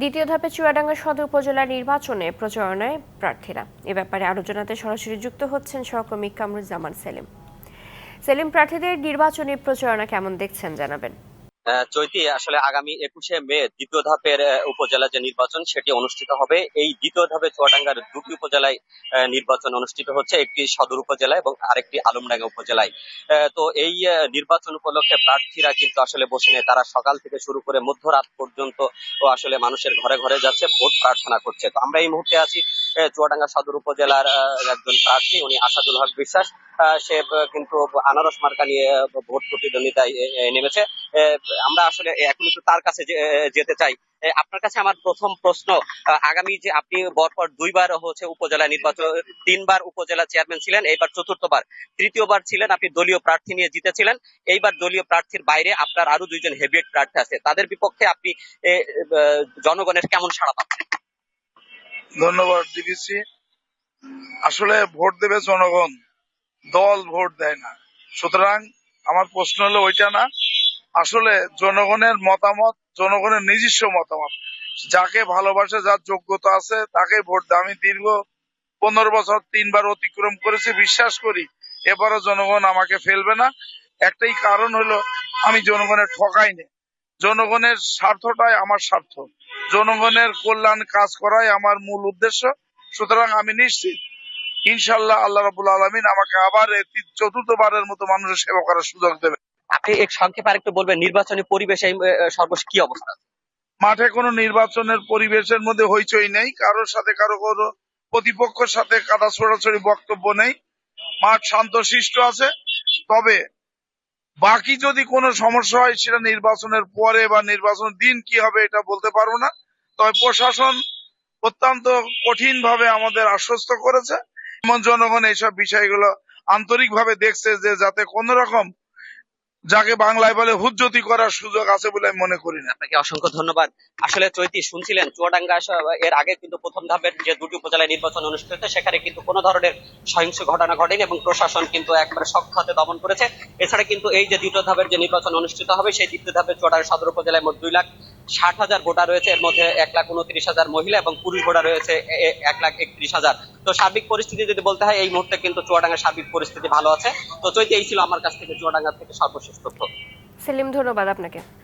দ্বিতীয় ধাপে চুয়াডাঙ্গা সদর উপজেলা নির্বাচনে প্রচারণায় প্রার্থীরা। এ ব্যাপারে আলোচনাতে সরাসরি যুক্ত হচ্ছেন সহকর্মী কামরুজ্জামান সেলিম। সেলিম, প্রার্থীদের নির্বাচনী প্রচারণা কেমন দেখছেন, জানাবেন। চৈতি, আসলে আগামী একুশে মে দ্বিতীয় ধাপের উপজেলা যে নির্বাচন সেটি অনুষ্ঠিত হবে। এই দ্বিতীয় ধাপে চুয়াডাঙ্গার দুটি উপজেলায় নির্বাচন অনুষ্ঠিত হচ্ছে। একটি সদর উপজেলা এবং আরেকটি আলমডাঙ্গা উপজেলায়। তো এই নির্বাচন উপলক্ষে প্রার্থীরা কিন্তু আসলে বসে নেই। তারা সকাল থেকে শুরু করে মধ্যরাত পর্যন্ত আসলে মানুষের ঘরে ঘরে যাচ্ছে, ভোট প্রার্থনা করছে। তো আমরা এই মুহূর্তে আছি চুয়াডাঙ্গা সদর উপজেলার একজন প্রার্থী, উনি আসাদুল হক বিশ্বাস। সে কিন্তু আনারস মার্কা নিয়ে ভোট প্রতিদ্বন্দ্বিতায় নেমেছে। আমরা আসলে এখন একটু তার কাছে যেতে চাই। আপনার কাছে আমার প্রথম প্রশ্ন আগামী যে আপনি পরপর দুইবার হচ্ছে উপজেলা নির্বাচন, তিনবার উপজেলা চেয়ারম্যান ছিলেন, এইবার চতুর্থবার। তৃতীয়বার ছিলেন, আপনি দলীয় প্রার্থী নিয়ে জিতেছিলেন। এইবার দলীয় প্রার্থীর বাইরে আপনার আরও দুইজন হেভিয়েট প্রার্থী আছে। তাদের বিপক্ষে আপনি জনগণের কেমন সাড়া পাচ্ছেন? ধন্যবাদ ডিবিসি আসলে ভোট দেবে জনগণ। দল ভোট দেয় না। সুতরাং আমার প্রশ্ন হলো ওইটা না। আসলে জনগণের মতামত, জনগণের নিজস্ব মতামত। যাকে ভালোবাসে, যার যোগ্যতা আছে, তাকে ভোট দেয়। আমি দীর্ঘ পনেরো বছর তিনবার অতিক্রম করেছি, বিশ্বাস করি, এবারও জনগণ আমাকে ফেলবে না। একটাই কারণ হলো, আমি জনগণের ঠকাই নেই জনগণের স্বার্থটাই আমার স্বার্থ। জনগণের কল্যাণ কাজ করাই আমার মূল উদ্দেশ্য। সুতরাং আমি নিশ্চিত ইনশাল্লাহ আল্লাহ রাবুল আলমিন আমাকে আবার চতুর্থবারের মতো মানুষের সেবা করার সুযোগ দেবে। আপনি এক সংক্ষেপে আরেকটু বলবেন নির্বাচনী পরিবেশ সর্বশেষ কি অবস্থা? মাঠে কোনো নির্বাচনের পরিবেশের মধ্যে হইচই নেই কারোর সাথে কারও কোনো প্রতিপক্ষের সাথে কাদা ছড়াছড়ি বক্তব্য নেই। মাঠ শান্ত শান্তশিষ্ট আছে তবে বাকি যদি কোনো সমস্যা হয় সেটা নির্বাচনের পরে বা নির্বাচনের দিন কি হবে এটা বলতে পারব না। তবে প্রশাসন অত্যন্ত কঠিন ভাবে আমাদের আশ্বস্ত করেছে। জনগণ এইসব বিষয়গুলো আন্তরিকভাবে দেখছে যে যাতে কোন রকম যাকে বাংলায় বলে হুজ্জতি করার সুযোগ আছে বলে আমি মনে করি না। আপনাকে অসংখ্য ধন্যবাদ। আসলে চৈতি শুনছিলেন, চুয়াডাঙ্গা এর আগে কিন্তু প্রথম ধাপের যে দুটি উপজেলায় নির্বাচন অনুষ্ঠিত সেখানে কিন্তু কোনো ধরনের সহিংস ঘটনা ঘটেনি এবং প্রশাসন কিন্তু একবারে শক্ত হাতে দমন করেছে। এছাড়া কিন্তু এই যে দ্বিতীয় ধাপের যে নির্বাচন অনুষ্ঠিত হবে, সেই দ্বিতীয় ধাপের চুয়াডাঙ্গা সদর উপজেলায় মোট দুই লাখ ষাট হাজার ভোটার রয়েছে, এর মধ্যে এক লাখ উনত্রিশ হাজার মহিলা এবং পুরুষ ভোটার রয়েছে এক লাখ একত্রিশ হাজার। তো সার্বিক পরিস্থিতি যদি বলতে হয়, এই মুহূর্তে কিন্তু চুয়াডাঙ্গার সার্বিক পরিস্থিতি ভালো আছে। তো চৈতি, এই ছিল আমার কাছ থেকে চুয়াডাঙ্গা থেকে সর্বশেষ তথ্য সেলিম ধন্যবাদ আপনাকে।